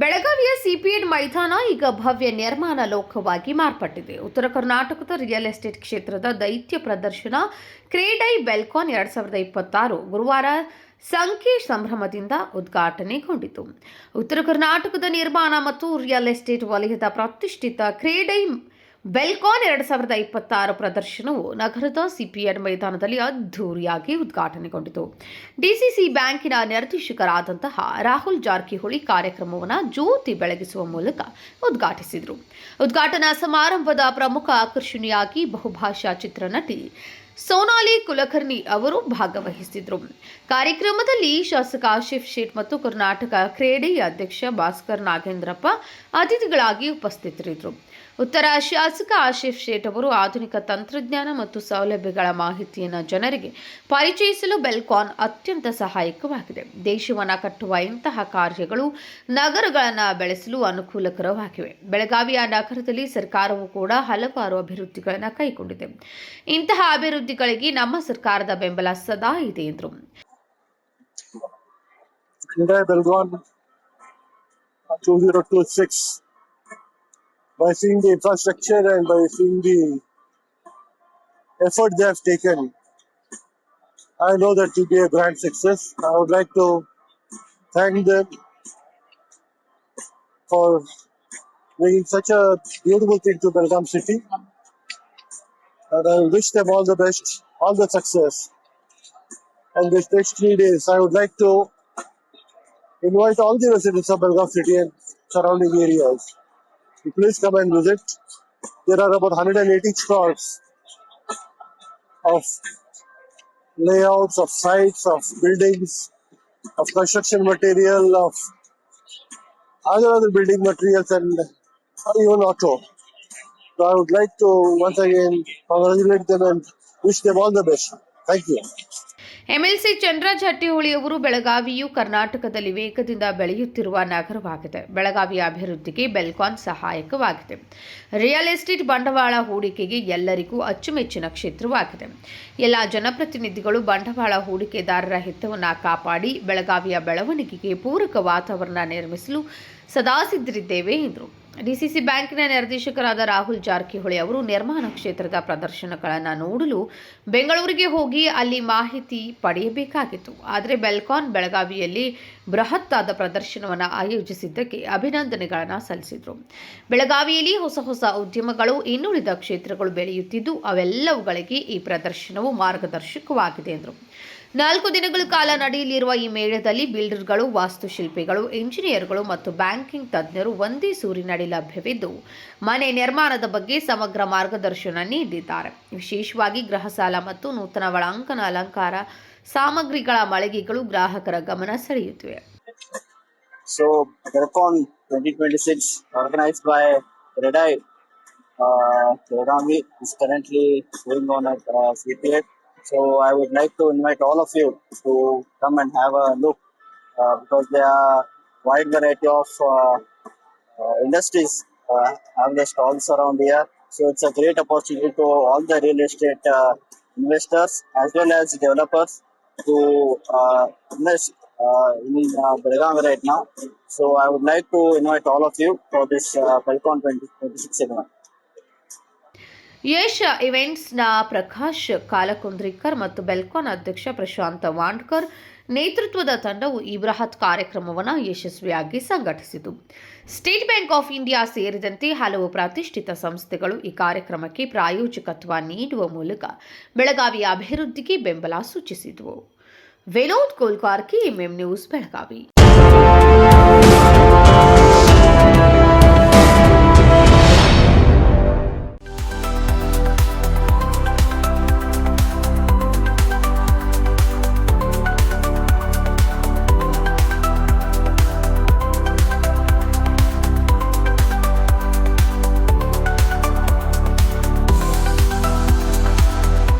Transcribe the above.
ಬೆಳಗಾವಿಯ ಸಿಪಿಎಡ್ ಮೈದಾನ ಈಗ ಭವ್ಯ ನಿರ್ಮಾಣ ಲೋಕವಾಗಿ ಮಾರ್ಪಟ್ಟಿದೆ. ಉತ್ತರ ಕರ್ನಾಟಕದ ರಿಯಲ್ ಎಸ್ಟೇಟ್ ಕ್ಷೇತ್ರದ ದೈತ್ಯ ಪ್ರದರ್ಶನ ಕ್ರೇಡೈ ಬೆಲ್ಕಾನ್ ಎರಡ್ ಸಾವಿರದ ಇಪ್ಪತ್ತಾರು ಗುರುವಾರ ಸಂಖ್ಯೆ ಸಂಭ್ರಮದಿಂದ ಉದ್ಘಾಟನೆಗೊಂಡಿತು. ಉತ್ತರ ಕರ್ನಾಟಕದ ನಿರ್ಮಾಣ ಮತ್ತು ರಿಯಲ್ ಎಸ್ಟೇಟ್ ವಲಯದ ಪ್ರತಿಷ್ಠಿತ ಕ್ರೇಡೈ ಬೆಲ್ಕಾನ್ ಎರಡು ಸಾವಿರದ ಇಪ್ಪತ್ತಾರು ಪ್ರದರ್ಶನವು ನಗರದ ಸಿಪಿಎನ್ ಮೈದಾನದಲ್ಲಿ ಅದ್ಧೂರಿಯಾಗಿ ಉದ್ಘಾಟನೆಗೊಂಡಿತು. ಡಿಸಿಸಿ ಬ್ಯಾಂಕಿನ ನಿರ್ದೇಶಕರಾದಂತಹ ರಾಹುಲ್ ಜಾರಕಿಹೊಳಿ ಕಾರ್ಯಕ್ರಮವನ್ನು ಜ್ಯೋತಿ ಬೆಳಗಿಸುವ ಮೂಲಕ ಉದ್ಘಾಟಿಸಿದರು. ಉದ್ಘಾಟನಾ ಸಮಾರಂಭದ ಪ್ರಮುಖ ಆಕರ್ಷಣೆಯಾಗಿ ಬಹುಭಾಷಾ ಚಿತ್ರನಟಿ ಸೋನಾಲಿ ಕುಲಕರ್ಣಿ ಅವರು ಭಾಗವಹಿಸಿದ್ರು. ಕಾರ್ಯಕ್ರಮದಲ್ಲಿ ಶಾಸಕ ಆಶಿಫ್ ಶೇಟ್ ಮತ್ತು ಕರ್ನಾಟಕ ಕ್ರೀಡೆ ಅಧ್ಯಕ್ಷ ಭಾಸ್ಕರ್ ನಾಗೇಂದ್ರಪ್ಪ ಅತಿಥಿಗಳಾಗಿ ಉಪಸ್ಥಿತರಿದ್ದರು. ಉತ್ತರ ಶಾಸಕ ಆಶಿಫ್ ಶೇಟ್ ಅವರು ಆಧುನಿಕ ತಂತ್ರಜ್ಞಾನ ಮತ್ತು ಸೌಲಭ್ಯಗಳ ಮಾಹಿತಿಯನ್ನು ಜನರಿಗೆ ಪರಿಚಯಿಸಲು ಬೆಲ್ಕಾನ್ ಅತ್ಯಂತ ಸಹಾಯಕವಾಗಿದೆ. ದೇಶವನ್ನು ಕಟ್ಟುವ ಇಂತಹ ಕಾರ್ಯಗಳು ನಗರಗಳನ್ನು ಬೆಳೆಸಲು ಅನುಕೂಲಕರವಾಗಿವೆ. ಬೆಳಗಾವಿಯ ನಗರದಲ್ಲಿ ಸರ್ಕಾರವು ಕೂಡ ಹಲವಾರು ಅಭಿವೃದ್ಧಿಗಳನ್ನು ಕೈಗೊಂಡಿದೆ. ಇಂತಹ ಅಭಿವೃದ್ಧಿಗಳಿಗೆ ನಮ್ಮ ಸರ್ಕಾರದ ಬೆಂಬಲ ಸದಾ ಇದೆ ಎಂದರು. 2026. By seeing the infrastructure and by seeing the effort they have taken, I know that will be a grand success. I would like to thank them for bringing such a beautiful thing to Belgaum city. And I wish them all the best, all the success. And this next three days, I would like to invite all the residents of Belgaum city and surrounding areas please come and visit. There are about 180 stores of layouts, of sites, of buildings, of construction material, of other other building materials, and even auto. So I would like to once again congratulate them and wish them all the best. Thank you. MLC Chandra ಅವರು ಬೆಳಗಾವಿಯು ಕರ್ನಾಟಕದಲ್ಲಿ ವೇಗದಿಂದ ಬೆಳೆಯುತ್ತಿರುವ ನಗರವಾಗಿದೆ. ಬೆಳಗಾವಿಯ ಅಭಿವೃದ್ಧಿಗೆ ಬೆಲ್ಕಾನ್ ಸಹಾಯಕವಾಗಿದೆ. Real estate ಬಂಡವಾಳ ಹೂಡಿಕೆಗೆ ಎಲ್ಲರಿಗೂ ಅಚ್ಚುಮೆಚ್ಚಿನ ಕ್ಷೇತ್ರವಾಗಿದೆ. ಎಲ್ಲ ಜನಪ್ರತಿನಿಧಿಗಳು ಬಂಡವಾಳ ಹೂಡಿಕೆದಾರರ ಹಿತವನ್ನು ಕಾಪಾಡಿ ಬೆಳಗಾವಿಯ ಬೆಳವಣಿಗೆಗೆ ಪೂರಕ ವಾತಾವರಣ ನಿರ್ಮಿಸಲು ಸದಾ ಸಿದ್ಧರಿದ್ದೇವೆ ಎಂದರು. ಡಿಸಿಸಿ ಬ್ಯಾಂಕಿನ ನಿರ್ದೇಶಕರಾದ ರಾಹುಲ್ ಜಾರಕಿಹೊಳಿ ಅವರು ನಿರ್ಮಾಣ ಕ್ಷೇತ್ರದ ಪ್ರದರ್ಶನಗಳನ್ನು ನೋಡಲು ಬೆಂಗಳೂರಿಗೆ ಹೋಗಿ ಅಲ್ಲಿ ಮಾಹಿತಿ ಪಡೆಯಬೇಕಾಗಿತ್ತು. ಆದರೆ ಬೆಲ್ಕಾನ್ ಬೆಳಗಾವಿಯಲ್ಲಿ ಬೃಹತ್ತಾದ ಪ್ರದರ್ಶನವನ್ನು ಆಯೋಜಿಸಿದ್ದಕ್ಕೆ ಅಭಿನಂದನೆಗಳನ್ನು ಸಲ್ಲಿಸಿದರು. ಬೆಳಗಾವಿಯಲ್ಲಿ ಹೊಸ ಹೊಸ ಉದ್ಯಮಗಳು, ಇನ್ನುಳಿದ ಕ್ಷೇತ್ರಗಳು ಬೆಳೆಯುತ್ತಿದ್ದು, ಅವೆಲ್ಲವುಗಳಿಗೆ ಈ ಪ್ರದರ್ಶನವು ಮಾರ್ಗದರ್ಶಕವಾಗಿದೆ ಎಂದರು. ನಾಲ್ಕು ದಿನಗಳ ಕಾಲ ನಡೆಯಲಿರುವ ಈ ಮೇಳದಲ್ಲಿ ಬಿಲ್ಡರ್ಗಳು ವಾಸ್ತುಶಿಲ್ಪಿಗಳು ಇಂಜಿನಿಯರ್ಗಳು ಮತ್ತು ಬ್ಯಾಂಕಿಂಗ್ ತಜ್ಞರು ಒಂದೇ ಸೂರಿನಡಿ ಲಭ್ಯವಿದ್ದು ಮನೆ ನಿರ್ಮಾಣದ ಬಗ್ಗೆ ಸಮಗ್ರ ಮಾರ್ಗದರ್ಶನ ನೀಡಿದ್ದಾರೆ ವಿಶೇಷವಾಗಿ ಗೃಹ ಸಾಲ ಮತ್ತು ನೂತನ ಒಳಾಂಕನ ಅಲಂಕಾರ ಸಾಮಗ್ರಿಗಳ ಮಳಿಗೆಗಳು ಗ್ರಾಹಕರ ಗಮನ ಸೆಳೆಯುತ್ತಿವೆ So, Agarcon 2026, organized by uh, Belgavi, is currently going on at uh, CPA. So, I would like to invite all of you to come and have a look uh, because there are wide variety of uh, uh, industries uh, have their stalls around here. So, it's a great opportunity to all the real estate uh, investors as well as developers to invest uh, in uh, Belgaum right now. So I would like to invite all of you for this uh, Belcon 2026 event. Yash ಇವೆಂಟ್ಸ್ನ Prakash ಕಾಲಕುಂದ್ರಿಕರ್ ಮತ್ತು ಬೆಲ್ಕಾನ್ ಅಧ್ಯಕ್ಷ ಪ್ರಶಾಂತ್ ವಾಂಡ್ಕರ್ ನೇತೃತ್ವದ ತಂಡವು ಈ ಬೃಹತ್ ಕಾರ್ಯಕ್ರಮವನ್ನು ಯಶಸ್ವಿಯಾಗಿ ಸಂಘಟಿಸಿತು. State Bank of India ಸೇರಿದಂತೆ ಹಲವು ಪ್ರತಿಷ್ಠಿತ ಸಂಸ್ಥೆಗಳು ಈ ಕಾರ್ಯಕ್ರಮಕ್ಕೆ ಪ್ರಾಯೋಜಕತ್ವ ನೀಡುವ ಮೂಲಕ ಬೆಳಗಾವಿಯ ಅಭಿವೃದ್ಧಿಗೆ ಬೆಂಬಲ ಸೂಚಿಸಿದವು. Vinod Kolkarki MM news Belagavi.